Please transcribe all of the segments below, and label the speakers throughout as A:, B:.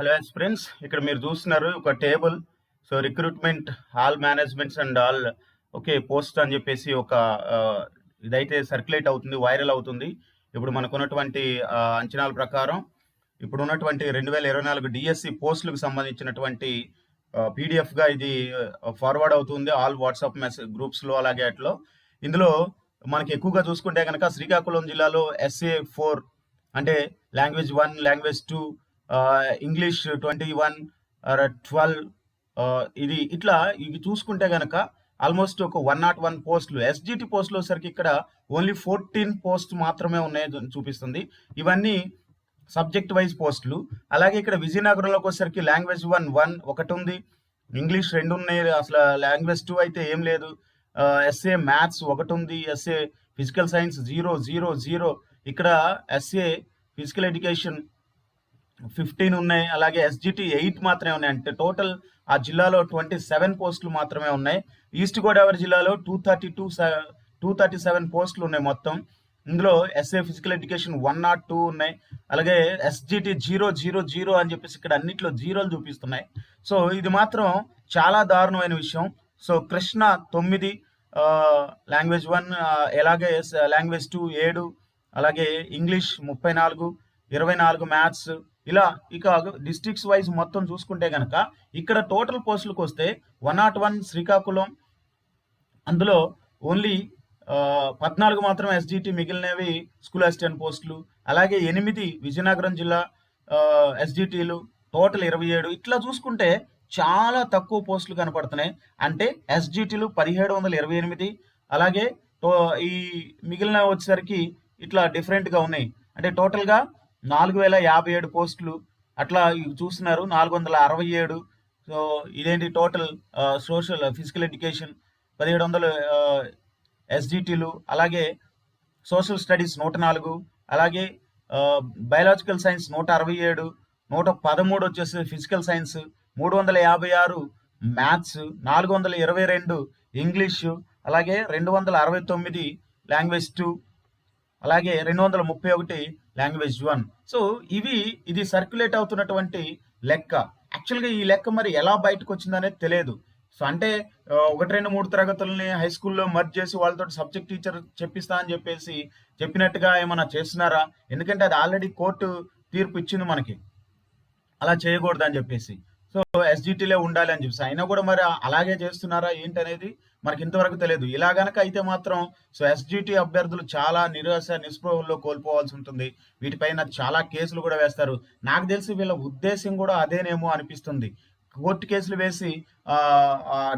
A: Hello friends ఇక్కడ మీరు చూస్తున్నారు ఒక table. So recruitment all managements and all okay post అని చెప్పేసి ఒక ఇదైతే సర్క్యులేట్ అవుతుంది వైరల్ అవుతుంది. ఇప్పుడు మనకున్నటువంటి అంచనాల ప్రకారం ఇప్పుడు ఉన్నటువంటి రెండు వేల ఇరవై నాలుగు డిఎస్సి పోస్టులకు సంబంధించినటువంటి పీడిఎఫ్గా ఇది ఫార్వర్డ్ అవుతుంది ఆల్ వాట్సాప్ మెసేజ్ గ్రూప్స్లో అలాగే అట్లో. ఇందులో మనకి ఎక్కువగా చూసుకుంటే కనుక శ్రీకాకుళం జిల్లాలో ఎస్ఏ ఫోర్ అంటే language one language two English twenty one twelve ఇది ఇట్లా ఇవి చూసుకుంటే గనక ఆల్మోస్ట్ ఒక వన్ నాట్ వన్ పోస్టులు ఎస్జిటి పోస్టులు వచ్చేసరికి ఇక్కడ ఓన్లీ ఫోర్టీన్ పోస్ట్ మాత్రమే ఉన్నాయి చూపిస్తుంది. ఇవన్నీ సబ్జెక్ట్ వైజ్ పోస్టులు. అలాగే ఇక్కడ విజయనగరంలోకి వచ్చేసరికి లాంగ్వేజ్ వన్ వన్ ఒకటి ఉంది ఇంగ్లీష్ రెండు ఉన్నాయి అసలు లాంగ్వేజ్ టూ అయితే ఏం లేదు. ఎస్ఏ మ్యాథ్స్ ఒకటి ఉంది SA physical science zero zero zero ఇక్కడ ఎస్ఏ ఫిజికల్ ఎడ్యుకేషన్ ఫిఫ్టీన్ ఉన్నాయి అలాగే ఎస్జిటి ఎయిట్ మాత్రమే ఉన్నాయి. అంటే టోటల్ ఆ జిల్లాలో ట్వంటీ సెవెన్ పోస్టులు మాత్రమే ఉన్నాయి. ఈస్ట్ గోదావరి జిల్లాలో two thirty two two thirty seven పోస్టులు ఉన్నాయి మొత్తం. ఇందులో SA physical education one not two ఉన్నాయి. అలాగే ఎస్జిటి జీరో జీరో జీరో అని చెప్పేసి ఇక్కడ అన్నిట్లో జీరోలు చూపిస్తున్నాయి. సో ఇది మాత్రం చాలా దారుణమైన విషయం. సో కృష్ణ తొమ్మిది లాంగ్వేజ్ వన్ ఎలాగే లాంగ్వేజ్ టూ ఏడు అలాగే ఇంగ్లీష్ ముప్పై నాలుగు ఇరవై నాలుగు మ్యాథ్స్ ఇలా ఇక డిస్ట్రిక్ట్స్ వైజ్ మొత్తం చూసుకుంటే కనుక ఇక్కడ టోటల్ పోస్టులకు వస్తే వన్ నాట్ వన్ శ్రీకాకుళం అందులో ఓన్లీ పద్నాలుగు మాత్రం ఎస్జిటి మిగిలినవి స్కూల్ అసిస్టెంట్ పోస్టులు అలాగే ఎనిమిది విజయనగరం జిల్లా ఎస్జిటీలు టోటల్ ఇరవై ఏడు. ఇట్లా చూసుకుంటే చాలా తక్కువ పోస్టులు కనపడుతున్నాయి. అంటే ఎస్జిటీలు పదిహేడు వందల ఇరవై ఎనిమిది అలాగే టో- ఈ మిగిలిన వచ్చేసరికి ఇట్లా డిఫరెంట్గా ఉన్నాయి. అంటే టోటల్గా నాలుగు వేల యాభై ఏడు పోస్టులు. అట్లా ఇవి చూస్తున్నారు నాలుగు వందల అరవై ఏడు. సో ఇదేంటి టోటల్ సోషల్ ఫిజికల్ ఎడ్యుకేషన్ పదిహేడు వందల ఎస్డిటీలు అలాగే సోషల్ స్టడీస్ నూట నాలుగు అలాగే బయాలజికల్ సైన్స్ నూట అరవై ఏడు నూట పదమూడు వచ్చేసి ఫిజికల్ సైన్స్ మూడు వందల యాభై ఆరు మ్యాథ్స్ నాలుగు వందల ఇరవై రెండు ఇంగ్లీషు అలాగే రెండు వందల అరవై తొమ్మిది లాంగ్వేజ్ టూ అలాగే రెండు వందల ముప్పై ఒకటి లాంగ్వేజ్ వన్. సో ఇవి ఇది సర్క్యులేట్ అవుతున్నటువంటి లెక్క. యాక్చువల్గా ఈ లెక్క మరి ఎలా బయటకు వచ్చిందనేది తెలియదు. సో అంటే ఒకటి రెండు మూడు తరగతులని హై స్కూల్లో మర్జ్ చేసి వాళ్ళతో సబ్జెక్ట్ టీచర్ చెప్పిస్తా అని చెప్పేసి చెప్పినట్టుగా ఏమైనా చేస్తున్నారా? ఎందుకంటే అది ఆల్రెడీ కోర్టు తీర్పు ఇచ్చింది మనకి. అలా చేయకూడదు అని చెప్పేసి. సో ఎస్జిటిలే ఉండాలి అని చెప్పేసి. అయినా కూడా మరి అలాగే చేస్తున్నారా ఏంటనేది మనకి ఇంతవరకు తెలియదు. ఇలా గనక అయితే మాత్రం సో ఎస్జిటి అభ్యర్థులు చాలా నిరాశ నిస్పృహల్లో కోల్పోవాల్సి ఉంటుంది. వీటిపైన చాలా కేసులు కూడా వేస్తారు. నాకు తెలిసి వీళ్ళ ఉద్దేశం కూడా అదేనేమో అనిపిస్తుంది. కోర్టు కేసులు వేసి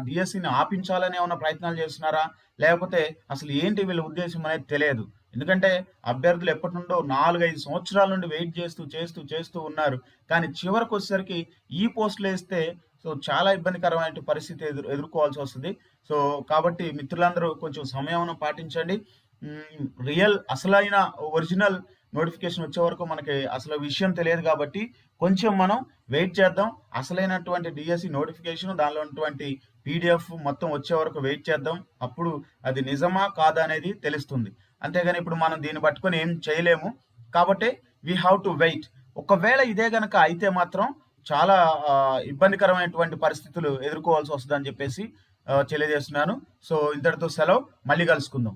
A: డిఎస్సిని ఆపించాలనే ఉన్న ప్రయత్నాలు చేస్తున్నారా? లేకపోతే అసలు ఏంటి వీళ్ళ ఉద్దేశం అనేది తెలియదు. ఎందుకంటే అభ్యర్థులు ఎప్పటి నుండో నాలుగైదు సంవత్సరాల నుండి వెయిట్ చేస్తూ చేస్తూ చేస్తూ ఉన్నారు. కానీ చివరికి వచ్చేసరికి ఈ పోస్టులు వేస్తే సో చాలా ఇబ్బందికరమైన పరిస్థితి ఎదురు ఎదుర్కోవాల్సి వస్తుంది. సో కాబట్టి మిత్రులందరూ కొంచెం సమయం పాటించండి. రియల్ అసలైన ఒరిజినల్ నోటిఫికేషన్ వచ్చే వరకు మనకి అసలు విషయం తెలియదు కాబట్టి కొంచెం మనం వెయిట్ చేద్దాం. అసలైనటువంటి డిఎస్సి నోటిఫికేషన్ దానిలో ఉన్నటువంటి పీడిఎఫ్ మొత్తం వచ్చే వరకు వెయిట్ చేద్దాం. అప్పుడు అది నిజమా కాదా అనేది తెలుస్తుంది. అంతేగాని ఇప్పుడు మనం దీన్ని పట్టుకొని ఏం చేయలేము. కాబట్టి వీ హ్యావ్ టు వెయిట్ ఒకవేళ ఇదే గనక అయితే మాత్రం చాలా ఇబ్బందికరమైనటువంటి పరిస్థితులు ఎదుర్కోవాల్సి వస్తుందని చెప్పేసి తెలియజేస్తున్నాను. సో ఇంతటితో సెలవు. మళ్ళీ కలుసుకుందాం.